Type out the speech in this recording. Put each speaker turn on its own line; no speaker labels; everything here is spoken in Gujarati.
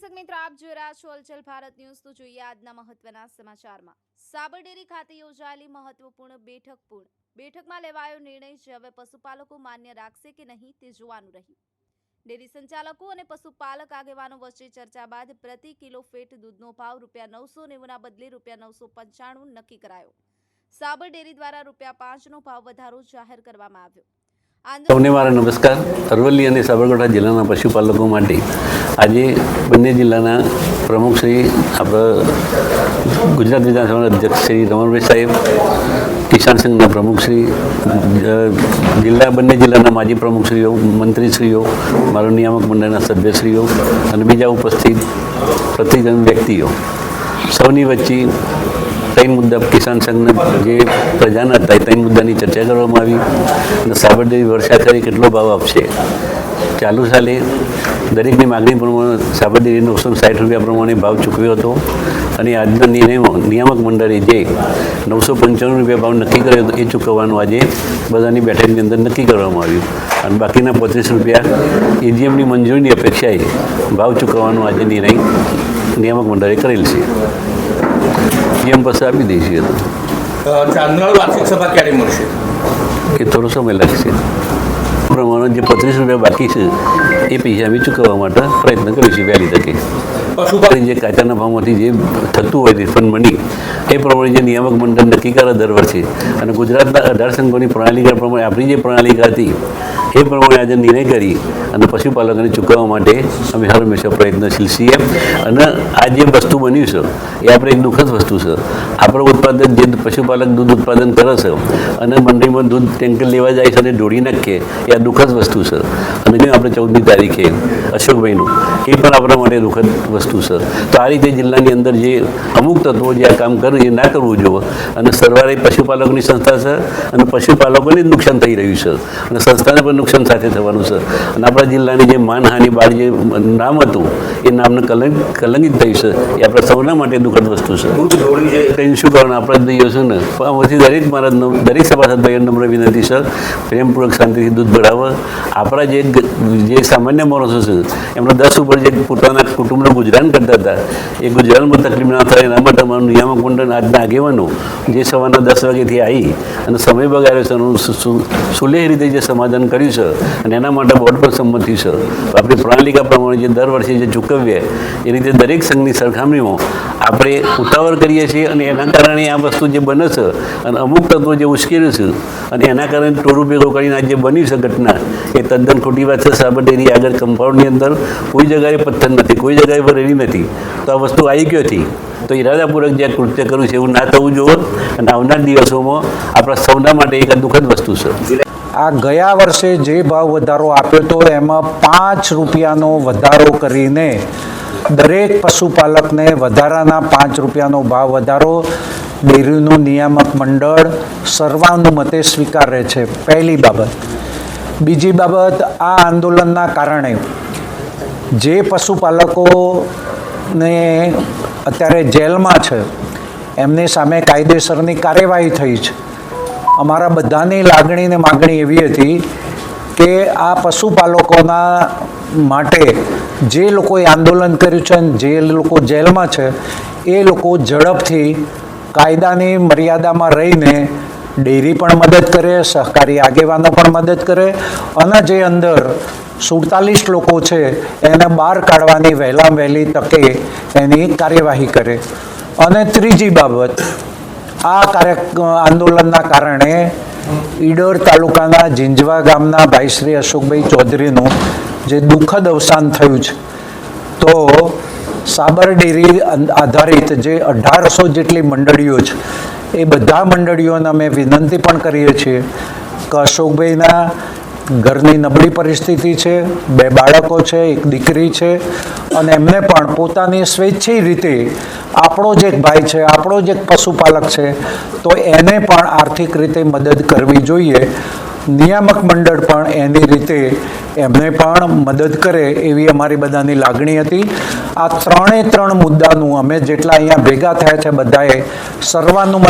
દર્શક મિત્રો, આપ જોઈ રહ્યા છો અલચલ ભારત ન્યૂઝ. તો જોઈએ આજના મહત્વના સમાચારમાં. સાબરડેરી ખાતે યોજાયેલી મહત્વપૂર્ણ બેઠક પૂર્ણ. બેઠકમાં લેવાયો નિર્ણય જે હવે પશુપાલકો માન્ય રાખશે કે નહીં તે જોવાનું રહ્યું. ડેરી સંચાલકો અને પશુપાલક આગેવાનો વચ્ચે ચર્ચા બાદ પ્રતિ કિલો ફેટ દૂધનો ભાવ રૂપિયા નવસો નેવુંના બદલે રૂપિયા નવસો પંચાણું નક્કી કરાયો. સાબર ડેરી દ્વારા રૂપિયા પાંચનો ભાવ વધારો જાહેર કરવામાં આવ્યો.
સૌને મારા નમસ્કાર. અરવલ્લી અને સાબરકાંઠા જિલ્લાના પશુપાલકો માટે આજે બંને જિલ્લાના પ્રમુખ શ્રી આપણા ગુજરાત વિધાનસભાના અધ્યક્ષ શ્રી રમણભાઈ સાહેબ, કિસાન સંઘના પ્રમુખ શ્રી જિલ્લા, બંને જિલ્લાના માજી પ્રમુખશ્રીઓ, મંત્રીશ્રીઓ, મારા નિયામક મંડળના સભ્યશ્રીઓ અને બીજા ઉપસ્થિત પ્રતિજન વ્યક્તિઓ. સૌની વચ્ચે ત્રણ મુદ્દા કિસાન સંઘના જે પ્રજાના હતા ત્રણ મુદ્દાની ચર્ચા કરવામાં આવી. અને સાબરદેવી વર્ષા કરી કેટલો ભાવ આપશે? ચાલુ સાલે દરેકની માગણી પ્રમાણે સાબરદેવી નવસો સાઠ રૂપિયા પ્રમાણે ભાવ ચૂકવ્યો હતો. અને આજના નિર્ણયમાં નિયામક મંડળે જે નવસો પંચાણું રૂપિયા ભાવ નક્કી કર્યો હતો, એ ચૂકવવાનું આજે બધાની બેઠકની અંદર નક્કી કરવામાં આવ્યું. અને બાકીના પચીસ રૂપિયા એજીએમની મંજૂરીની અપેક્ષાએ ભાવ ચૂકવવાનો આજે નિર્ણય નિયામક મંડળે કરેલ છે. એમ પાસે આપી દઈશું તો.
અ, વાર્ષિક સભા ક્યારે મળશે?
એ થોડો સમય લાગશે. પ્રમાણે જે પચીસ રૂપિયા બાકી છે એ પૈસા અમે ચૂકવવા માટે પ્રયત્ન કરીશું વહેલી તકે.
પશુપાલન
જે કાચાના ભાવમાંથી જે થતું હોય રિફંડ મની એ પ્રમાણે જે નિયામક મંડળ નક્કી કરે દર વર્ષે. અને ગુજરાતના અઢાર સંઘોની પ્રણાલિકા પ્રમાણે આપણી જે પ્રણાલિકા હતી એ પ્રમાણે આજે નિર્ણય કરી અને પશુપાલકોને ચૂકવવા માટે અમે હંમેશા પ્રયત્નશીલ છીએ. અને આ જે વસ્તુ બન્યું છે, એ આપણે એક દુઃખદ વસ્તુ છે. આપણો ઉત્પાદન જે પશુપાલક દૂધ ઉત્પાદન કરે છે અને મંડીમાં દૂધ ટેન્કર લેવા જાય છે અને ઢોળી નાખીએ એ આ દુઃખદ વસ્તુ છે. અને જે આપણે ચૌદમી તારીખે અશોકભાઈનું એ પણ આપણા માટે દુઃખદ વસ્તુ છે. તો આ રીતે જિલ્લાની અંદર જે અમુક તત્વો જે આ કામ કરે એ ના કરવું જોઈએ. અને સરવારે પશુપાલકોની સંસ્થા છે અને પશુપાલકોને નુકસાન થઈ રહ્યું છે. અને સંસ્થાને પણ નુકસાન સાથે થવાનું છે. અને આપણા જિલ્લાની જે માનહાનિ બાર જે નામ હતું એ નામને કલંક કલંકિત થયું છે. એ આપણા સૌના માટે દુઃખદ વસ્તુ છે. કંઈ શું કરવાનું? આપણે જ દઈએ છે ને. આમાંથી દરેક મારા દરેક સભાસદભાઈ નમ્ર વિનંતી છે. પ્રેમપૂર્વક શાંતિથી દૂધ ભરાવો આપણા જે જે સામાન્ય માણસો છે, એમના દસ ઉપર જે પોતાના કુટુંબનું ગુજરાન કરતા હતા, એ ગુજરાનમાં તકલીફ ના થાય, એના માટે અમારું નિયામક મંડળ આજના આગેવાનો જે સવારના દસ વાગ્યાથી આવી અને સમય બગાડ્યો છે એનું સુલેહ રીતે જે સમાધાન કર્યું છે, અને એના માટે બોર્ડ પર સંમતિ છે. આપણી પ્રણાલિકા પ્રમાણે જે દર વર્ષે જે ચૂકવીએ એ રીતે દરેક સંઘની સરખામણીમાં આપણે ઉતાવળ કરીએ છીએ, અને એના કારણે આ વસ્તુ જે બને છે, અને અમુક તત્વો જે ઉશ્કેર્યું છે, અને એના કારણે ટોળું ભેગો કરીને આ જે બન્યું છે ઘટના એ તદ્દન ખોટી વાત છે, સાબરડેરી આગળ કમ્પાઉન્ડની અંદર કોઈ જગાએ પથ્થર નથી, કોઈ જગાએ રેડી નથી. તો આ વસ્તુ આવી ક્યાંથી તો ઇરાદાપૂર્વક જે કૃત્ય કર્યું છે, એવું ના થવું જોઈએ. અને આવનાર દિવસોમાં આપણા સૌના માટે એક દુઃખદ વસ્તુ છે.
આ ગયા વર્ષે જે ભાવ વધારો આપ્યો હતો, એમાં પાંચ રૂપિયાનો વધારો કરીને દરેક પશુપાલકને વધારાના પાંચ રૂપિયાનો ભાવ વધારો. ડેરીનું નિયામક મંડળ સર્વાનુમતે સ્વીકારે છે. પહેલી બાબત. બીજી બાબત આ આંદોલનના કારણે જે પશુપાલકોને અત્યારે જેલમાં છે, એમની સામે કાયદેસરની કાર્યવાહી થઈ છે. અમારા બધાની લાગણી ને માગણી એવી હતી કે આ પશુપાલકોના માટે જે લોકોએ આંદોલન કર્યું છે અને જે લોકો જેલમાં છે, એ લોકો ઝડપથી કાયદાની મર્યાદામાં રહીને ડેરી પણ મદદ કરે, સહકારી આગેવાનો પણ મદદ કરે અને જે અંદર સુડતાલીસ લોકો છે, એને બહાર કાઢવાની વહેલા વહેલી તકે એની કાર્યવાહી કરે. અને ત્રીજી બાબત, આ કાર્ય આંદોલનના કારણે ઈડર તાલુકાના જિંજવા ગામના ભાઈ શ્રી અશોકભાઈ ચૌધરીનું જે દુઃખદ અવસાન થયું છે, તો સાબર ડેરી આધારિત જે અઢારસો જેટલી મંડળીઓ છે એ બધા મંડળીઓને અમે વિનંતી પણ કરીએ છીએ કે અશોકભાઈના ઘરની નબળી પરિસ્થિતિ છે, બે બાળકો છે, એક દીકરી છે, અને એમને પણ પોતાની સ્વેચ્છિક રીતે આપણો જ ભાઈ છે, આપણો જ પશુપાલક છે, તો એને પણ આર્થિક રીતે મદદ કરવી જોઈએ. નિયામક મંડળ પણ એની રીતે એમને પણ મદદ કરે એવી અમારી બધાની લાગણી હતી. આ ત્રણે ત્રણ મુદ્દાનું અમે જેટલા અહીંયા ભેગા થયા છે બધાએ સર્વાનુમતે